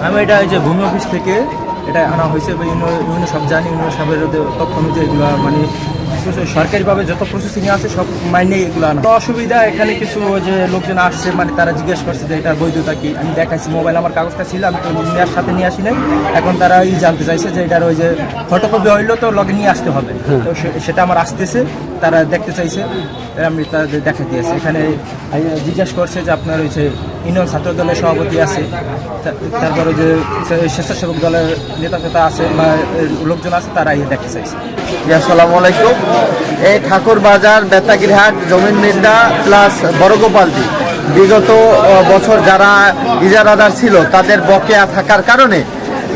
আমি এটা এই যে ভূমি অফিস থেকে এটা আনা হয়েছে বা ইউনিয়ন ইউনিয়ন সব জানি ইউনিয়ন সবের তথ্য অনুযায়ী এগুলো মানে সরকারিভাবে যত প্রসেসিং আছে সব মাইনে এগুলো আনা তো অসুবিধা এখানে কিছু ওই যে লোকজন আসছে মানে তারা জিজ্ঞেস করছে যে এটার বৈধতা কি? আমি দেখাইছি মোবাইল আমার কাগজটা ছিল আমি তো নেওয়ার সাথে নিয়ে আসি নাই। এখন তারা এই জানতে চাইছে যে এটার ওই যে ফটোকপি হইল তো লগে নিয়ে আসতে হবে। তো সে- সেটা আমার আসতেছে তারা দেখতে চাইছে। আমি তাদের দেখা দিয়েছি। এখানে জিজ্ঞেস করছে যে আপনার ওই যে ইউনিয়ন ছাত্র দলের সভাপতি আছে তারপরে যে স্বেচ্ছাসেবক দলের নেতা ফেতা আছে বা লোকজন আছে, তারা এই দেখতে চাইছে। আসসালামু আলাইকুম। এই ঠাকুর বাজার বেতাগিরহাট জমিন মির্দা প্লাস বড়গোপালদি। বিগত বছর যারা ইজারাদার ছিল, তাদের বকেয়া থাকার কারণে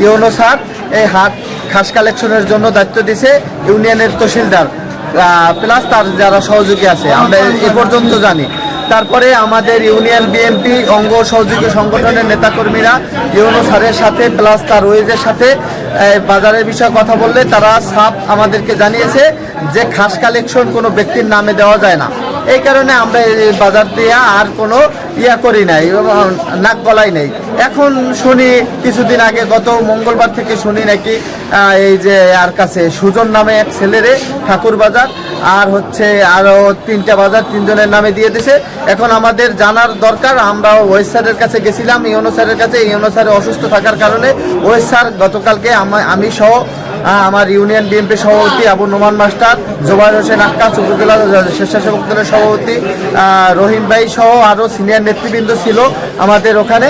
ইউনো স্যার এই হাট খাস কালেকশনের জন্য দায়িত্ব দিছে ইউনিয়নের তহসিলদার। প্লাস তার যারা সহযোগী আছে, আমরা এ পর্যন্ত জানি। তারপরে আমাদের ইউনিয়ন বিএনপি অঙ্গ সহযোগী সংগঠনের নেতাকর্মীরা ইউনো স্যারের সাথে প্লাস তার ওয়েজের সাথে বাজারের বিষয়ে কথা বললে তারা সাপ আমাদেরকে জানিয়েছে যে খাস কালেকশন কোনো ব্যক্তির নামে দেওয়া যায় না। এই কারণে আমরা এই বাজার দিয়ে আর কোনো ইয়া করি নাই নাক গলাই নেই। এখন শুনি, কিছুদিন আগে, গত মঙ্গলবার থেকে শুনি নাকি এই যে আর কাছে সুজন নামে এক ছেলেরে ঠাকুর বাজার, আর হচ্ছে আরও তিনটা বাজার তিনজনের নামে দিয়ে দিছে। এখন আমাদের জানার দরকার, আমরা ওয়েস স্যারের কাছে গেছিলাম, ইউনো স্যারের কাছে, ইউনো স্যার অসুস্থ থাকার কারণে, ওয়েস স্যার গতকালকে আমা- সহ আমার ইউনিয়ন বিএনপি সভাপতি আবু নোমান মাস্টার জোবাইর হোসেন আক্কাস উপজেলা স্বেচ্ছাসেবক দলের সভাপতি রহিম ভাই সহ আরও সিনিয়র নেতৃবৃন্দ ছিল আমাদের ওখানে।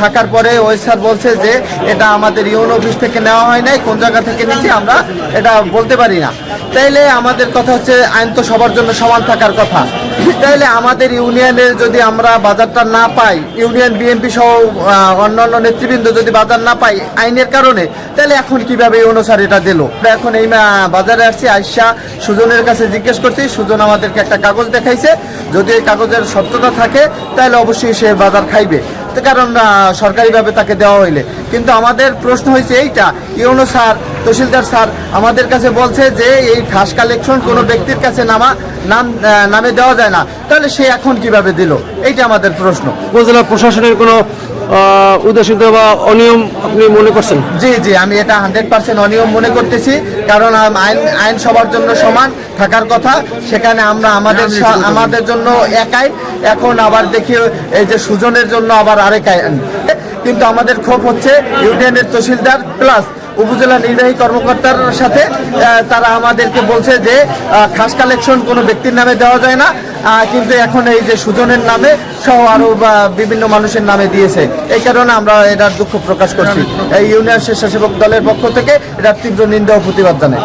থাকার পরে ওই স্যার বলছে যে এটা আমাদের ইউন অফিস থেকে নেওয়া হয় নাই, কোন জায়গা থেকে নিয়েছি আমরা এটা বলতে পারি না। তাইলে আমাদের কথা হচ্ছে, আইন তো সবার জন্য সমান থাকার কথা। তাইলে আমাদের ইউনিয়নের যদি আমরা বাজারটা না পাই, ইউনিয়ন, বিএনপি সহ অন্যান্য নেতৃবৃন্দ যদি বাজার না পাই আইনের কারণে তাহলে এখন কীভাবে এই অনুসার এটা দিল? এখন এই বাজারে আসছি, আইসা সুজনের কাছে জিজ্ঞেস করছি, সুজন আমাদেরকে একটা কাগজ দেখাইছে। যদি এই কাগজের সত্যতা থাকে তাহলে অবশ্যই সে বাজার খাইবে। কারণ সরকারিভাবে তাকে দেওয়া হইলে। কিন্তু আমাদের প্রশ্ন হয়েছে এইটা ইউনো স্যার, তহসিলদার স্যার, আমাদের কাছে বলছে যে এই খাস কালেকশন কোনো ব্যক্তির কাছে নামা, নাম নামে দেওয়া যায় না। তাহলে সে এখন কীভাবে দিল? এইটা আমাদের প্রশ্ন। উপজেলা প্রশাসনের কোনো উদাসীনতা বা অনিয়ম আপনি মনে করছেন? জি জি আমি এটা হান্ড্রেড পার্সেন্ট অনিয়ম মনে করতেছি। কারণ আইন আইন সবার জন্য সমান থাকার কথা। সেখানে আমরা আমাদের আমাদের জন্য এক আইন এখন আবার দেখি এই যে সুজনের জন্য আবার আরেক আইন কিন্তু আমাদের ক্ষোভ হচ্ছে ইউনিয়নের তহসিলদার প্লাস উপজেলা নির্বাহী কর্মকর্তার সাথে তারা আমাদেরকে বলছে যে খাস কালেকশন কোনো ব্যক্তির নামে দেওয়া যায় না। কিন্তু এখন এই যে সুজনের নামে সহ আরও, বা বিভিন্ন মানুষের নামে দিয়েছে। এই কারণে আমরা এটার দুঃখ প্রকাশ করছি। এই ইউনিয়ন স্বেচ্ছাসেবক দলের পক্ষ থেকে এটার তীব্র নিন্দা ও প্রতিবাদ জানাই।